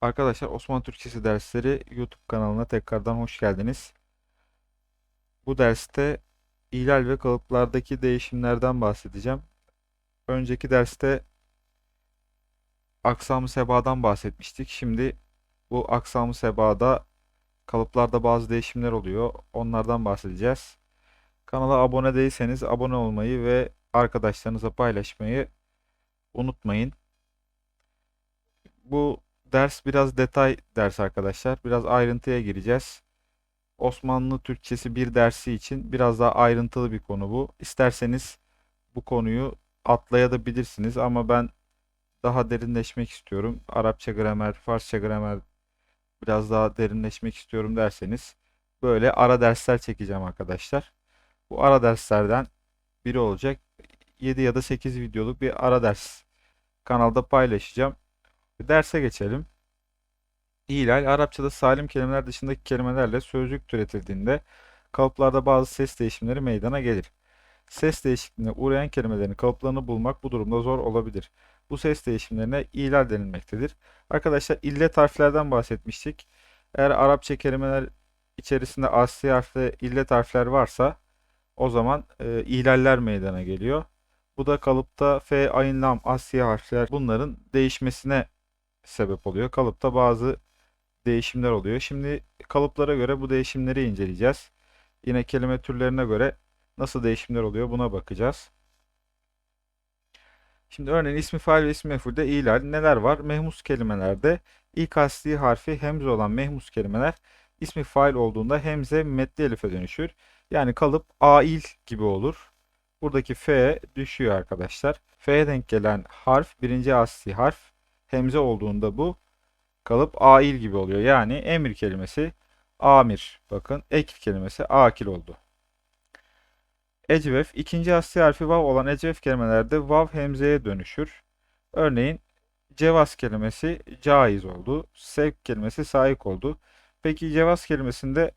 Arkadaşlar Osmanlı Türkçesi dersleri YouTube kanalına tekrardan hoş geldiniz. Bu derste ihlal ve kalıplardaki değişimlerden bahsedeceğim. Önceki derste aksam-ı sebadan bahsetmiştik. Şimdi bu aksam-ı sebada kalıplarda bazı değişimler oluyor. Onlardan bahsedeceğiz. Kanala abone değilseniz abone olmayı ve arkadaşlarınıza paylaşmayı unutmayın. Bu ders biraz detay ders arkadaşlar. Biraz ayrıntıya gireceğiz. Osmanlı Türkçesi bir dersi için biraz daha ayrıntılı bir konu bu. İsterseniz bu konuyu atlayabilirsiniz ama ben daha derinleşmek istiyorum. Arapça gramer, Farsça gramer biraz daha derinleşmek istiyorum derseniz böyle ara dersler çekeceğim arkadaşlar. Bu ara derslerden biri olacak. 7 ya da 8 videoluk bir ara ders kanalda paylaşacağım. Derse geçelim. İhlal, Arapçada salim kelimeler dışındaki kelimelerle sözcük türetildiğinde kalıplarda bazı ses değişimleri meydana gelir. Ses değişikliğine uğrayan kelimelerin kalıplarını bulmak bu durumda zor olabilir. Bu ses değişimlerine ihlal denilmektedir. Arkadaşlar illet harflerden bahsetmiştik. Eğer Arapça kelimeler içerisinde asli harfle illet harfler varsa o zaman e, ihlaller meydana geliyor. Bu da kalıpta f, ayn, lam, asli harfler bunların değişmesine sebep oluyor. Kalıpta bazı değişimler oluyor. Şimdi kalıplara göre bu değişimleri inceleyeceğiz. Yine kelime türlerine göre nasıl değişimler oluyor buna bakacağız. Şimdi örneğin ismi fail ve ismi mef'ulde ihlal neler var? Mehmus kelimelerde ilk asli harfi hemze olan mehmus kelimeler ismi fail olduğunda hemze metli elife dönüşür. Yani kalıp ail gibi olur. Buradaki f düşüyor arkadaşlar. F'ye denk gelen harf birinci asli harf hemze olduğunda bu kalıp ail gibi oluyor. Yani emir kelimesi amir. Bakın ekil kelimesi akil oldu. Ecvef ikinci asli harfi vav olan ecvef kelimelerde vav hemzeye dönüşür. Örneğin cevaz kelimesi caiz oldu. Sevk kelimesi saik oldu. Peki cevaz kelimesinde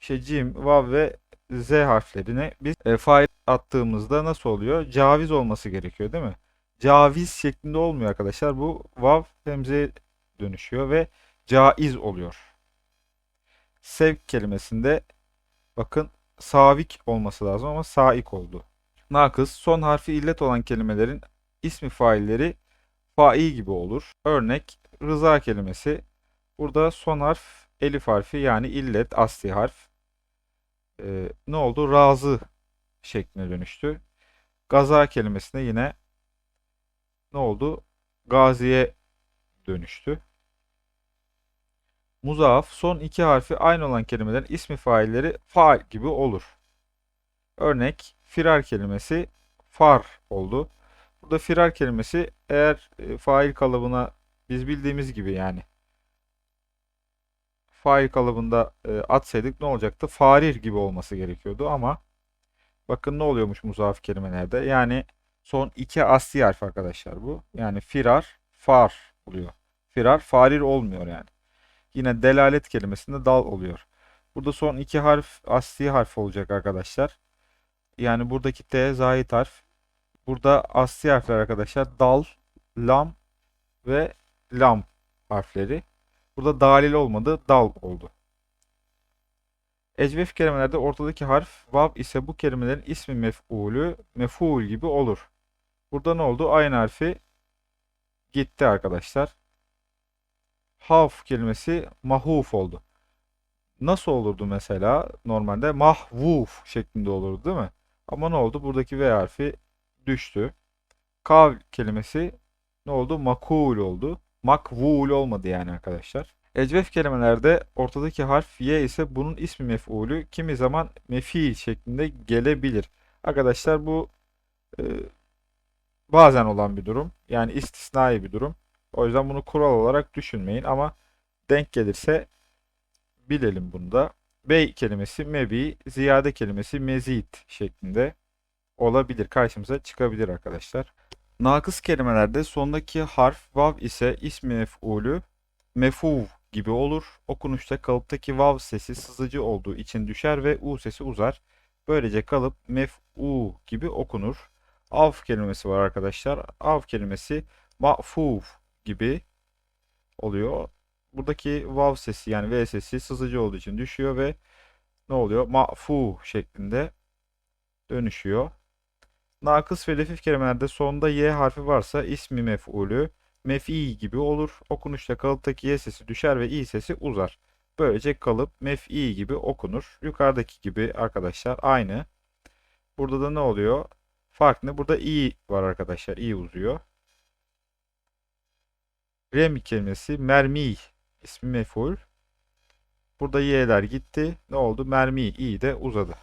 işte cim, vav ve z harflerine biz e, fail attığımızda nasıl oluyor? Caviz olması gerekiyor değil mi? Caviz şeklinde olmuyor arkadaşlar. Bu vav hemzeye dönüşüyor ve caiz oluyor. Sevk kelimesinde bakın savik olması lazım ama saik oldu. Nakıs son harfi illet olan kelimelerin ismi failleri fail gibi olur. Örnek rıza kelimesi. Burada son harf elif harfi yani illet asli harf. Ee, ne oldu? Razı şekline dönüştü. Gaza kelimesine yine ne oldu? Gaziye dönüştü. Muzaaf son iki harfi aynı olan kelimelerin ismi failleri faal gibi olur. Örnek firar kelimesi far oldu. Burada firar kelimesi eğer e, fail kalıbına biz bildiğimiz gibi yani fail kalıbında e, atsaydık ne olacaktı? Farir gibi olması gerekiyordu ama bakın ne oluyormuş muzaaf kelimelerde. Yani son iki asli harf arkadaşlar bu. Yani firar, far oluyor. Firar, farir olmuyor yani. Yine delalet kelimesinde dal oluyor. Burada son iki harf asli harf olacak arkadaşlar. Yani buradaki T zahit harf. Burada asli harfler arkadaşlar dal, lam ve lam harfleri. Burada dalil olmadı, dal oldu. Ecvef kelimelerde ortadaki harf vav ise bu kelimelerin ismi mef'ulü mef'ul gibi olur. Burada ne oldu? Aynı harfi gitti arkadaşlar. Haf kelimesi mahuf oldu. Nasıl olurdu mesela? Normalde mahvuf şeklinde olurdu değil mi? Ama ne oldu? Buradaki V harfi düştü. Kav kelimesi ne oldu? Makul oldu. Makvul olmadı yani arkadaşlar. Ecvef kelimelerde ortadaki harf Y ise bunun ismi mef'ulü kimi zaman mefiil şeklinde gelebilir. Arkadaşlar bu e, bazen olan bir durum. Yani istisnai bir durum. O yüzden bunu kural olarak düşünmeyin ama denk gelirse bilelim bunu da. Bey kelimesi mebi, ziyade kelimesi mezid şeklinde olabilir. Karşımıza çıkabilir arkadaşlar. Nakıs kelimelerde sondaki harf vav ise ismi mef'ulü mefuv gibi olur. Okunuşta kalıptaki vav sesi sızıcı olduğu için düşer ve u sesi uzar. Böylece kalıp mef'u gibi okunur. Av kelimesi var arkadaşlar. Av kelimesi ma'fuf gibi oluyor. buradaki vav sesi yani V sesi sızıcı olduğu için düşüyor ve ne oluyor? Ma'fu şeklinde dönüşüyor. Nakıs ve lefif kelimelerde sonunda y harfi varsa ismi mef'ulü mef'i gibi olur. Okunuşta kalıptaki y sesi düşer ve i sesi uzar. Böylece kalıp mef'i gibi okunur. Yukarıdaki gibi arkadaşlar aynı. Burada da ne oluyor? Fark ne? Burada i var arkadaşlar. i uzuyor. Rem kelimesi mermi ismi mef'ul. Burada y'ler gitti. Ne oldu? Mermi i de uzadı.